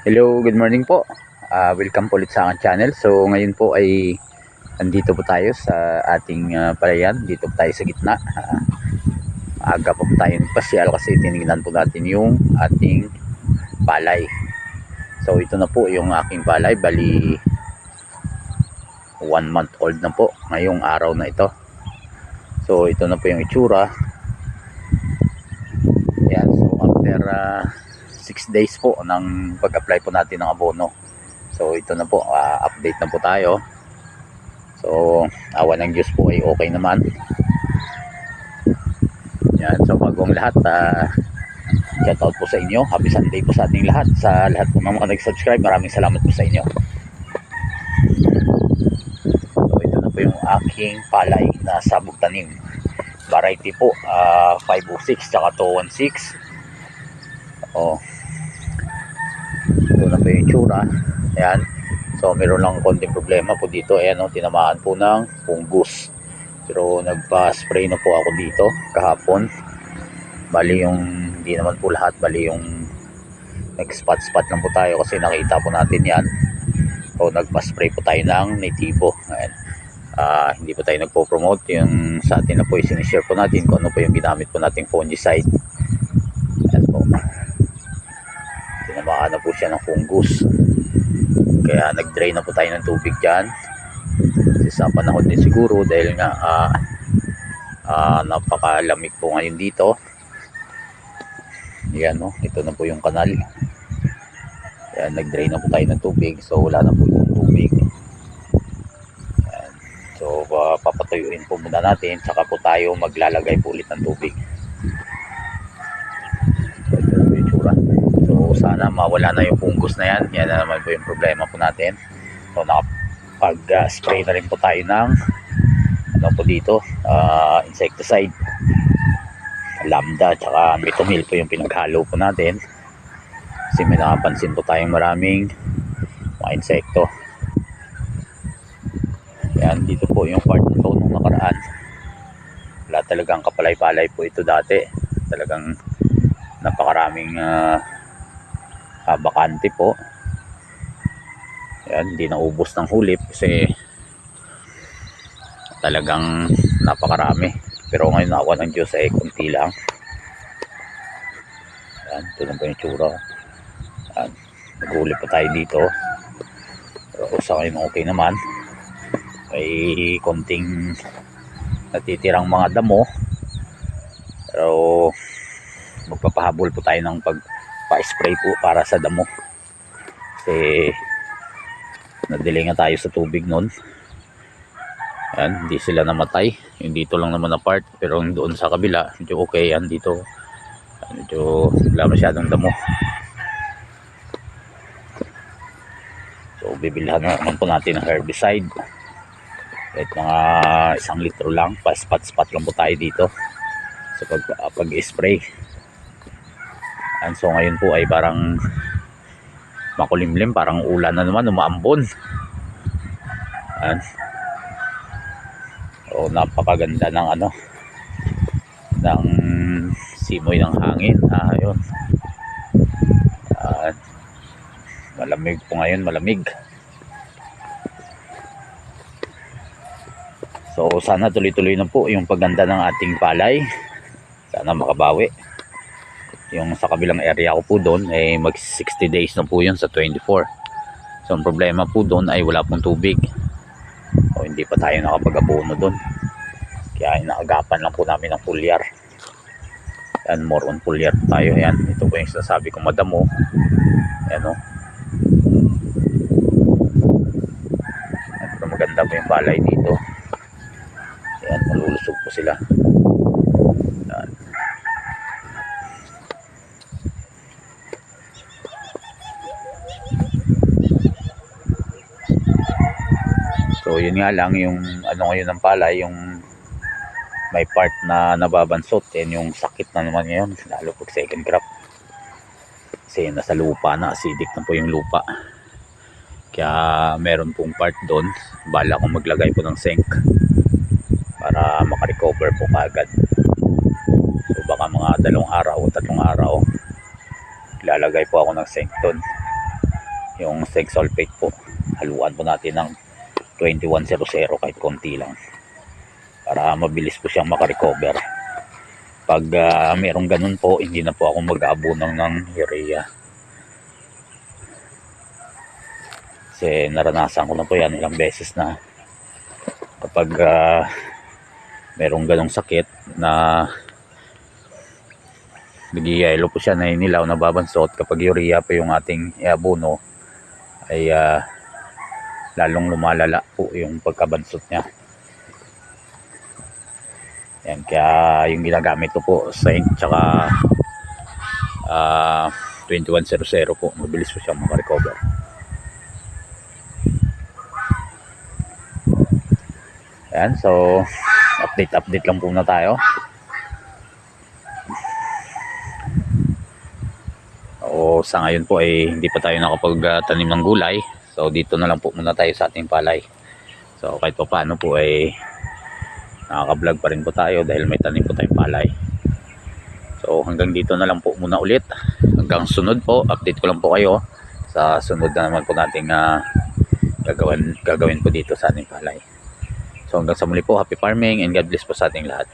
Hello, good morning po. Ah, welcome po ulit sa aking channel. So ngayon po ay nandito po tayo sa ating ah, palayan. Dito po tayo sa gitna. Ah, aga pa po tayo pasyal kasi tinignan po natin yung ating palay. So ito na po yung aking palay. Bali one month old na po ngayong araw na ito. So ito na po yung itsura. Yan. So after 6 days po ng pag-apply po natin ng abono. So ito na po, ah, update na po tayo. So awa ng Diyos po ay okay naman. Yan, so bago ang lahat, uh, shout out po sa inyo. Happy Sunday po sa ating lahat. Sa lahat po ng mga nag-subscribe, maraming salamat po sa inyo. So ito na po yung aking palay na sabog tanim. Variety po, ah, 506 tsaka 216. Oh. Ito na po yung itsura. Ayan. So, meron lang konting problema po dito. Ayan, oh, tinamaan po ng fungus. Pero nagpa-spray na po ako dito kahapon. Bali yung, hindi naman po lahat. Bali yung nag-spot-spot lang po tayo kasi nakita po natin yan. So, nagpa-spray po tayo ng natibo. Ayan. Ah, hindi po tayo nagpo-promote. Yung sa atin na po, sinishare po natin kung ano po yung ginamit po nating fungicide. Ayan po tinamaan na po siya ng fungus. Kaya nag-drain na po tayo ng tubig dyan. Kasi sa panahon din siguro dahil nga ah, ah, napakalamig po ngayon dito. Yan no? Ito na po yung kanal. Yan nag-drain na po tayo ng tubig. So wala na po yung tubig. Yan. so ah, papatuyuin po muna natin. Saka po tayo maglalagay po ulit ng tubig so ito na po yung tsura So sana mawala na yung fungus na yan. Yan na naman po yung problema po natin. So nakapag-spray na rin po tayo ng ano po dito, ah, insecticide. Lambda tsaka metomil po yung pinaghalo po natin. Kasi may nakapansin po tayong maraming mga insekto. Yan, dito po yung part na to nung nakaraan. Wala talagang kapalay-palay po ito dati. Talagang napakaraming ah, ah, bakante po. Yan hindi naubos ng hulip kasi talagang napakarami. Pero ngayon awa ng Diyos ay kunti lang. Yan na po yung tsura. Yan naghulip pa tayo dito. Pero sa ngayon okay naman. May konting natitirang mga damo. Pero magpapahabol po tayo ng pag pa-spray po para sa damo. Kasi nadili nga tayo sa tubig nun. Yan, hindi sila namatay. Yung dito lang naman na part pero yung doon sa kabila medyo okay yan dito. Medyo wala masyadong damo. So bibilhan na naman po natin ng herbicide. Kahit mga isang litro lang pa spot spot lang po tayo dito sa pag, pag-spray And so ngayon po ay parang makulimlim, parang ulan na naman, umaambon. Ayan. So napakaganda ng ano ng simoy ng hangin. Ah, ayun. Ayan. Malamig po ngayon, malamig. So sana tuloy-tuloy na po yung pagganda ng ating palay. Sana makabawi yung sa kabilang area ko po doon ay mag 60 days na po yun sa 24 so ang problema po doon ay wala pong tubig. O hindi pa tayo nakapag-abono doon. Kaya inaagapan lang po namin ng pulyar. Yan more on pulyar tayo. Yan ito po yung sinasabi kong madamo. Yan o pero maganda po yung balay dito. Yan malulusog po sila So yun nga lang yung ano ngayon ng palay yung may part na nababansot yan yung sakit na naman ngayon lalo pag second crop. Kasi nasa lupa na acidic na po yung lupa. Kaya meron pong part doon bala kong maglagay po ng sink para makarecover po kagad so baka mga dalawang araw o tatlong araw lalagay po ako ng sink doon. Yung seg sulfate po haluan po natin ng 2100 kahit konti lang. Para mabilis po siyang makarecover. Pag ah, merong ganun po hindi na po ako mag-aabunang ng urea. Kasi naranasan ko na po yan ilang beses na kapag ah, merong ganong sakit na nagiyelo po siya na inilaw na babansot kapag urea pa yung ating iabuno ay ah, lalong lumalala po yung pagkabansot niya. Yan kaya yung ginagamit ko po zinc tsaka ah 2100 po mabilis po siya makarecover. Yan so update update lang po na tayo. O sa ngayon po ay hindi pa tayo nakapagtanim ng gulay so dito na lang po muna tayo sa ating palay. So kahit pa paano po ay nakaka-vlog pa rin po tayo dahil may tanim po tayong palay. So hanggang dito na lang po muna ulit. Hanggang sunod po update ko lang po kayo sa sunod na naman po nating ah, gagawin, gagawin po dito sa ating palay. So hanggang sa muli po happy farming and God bless po sa ating lahat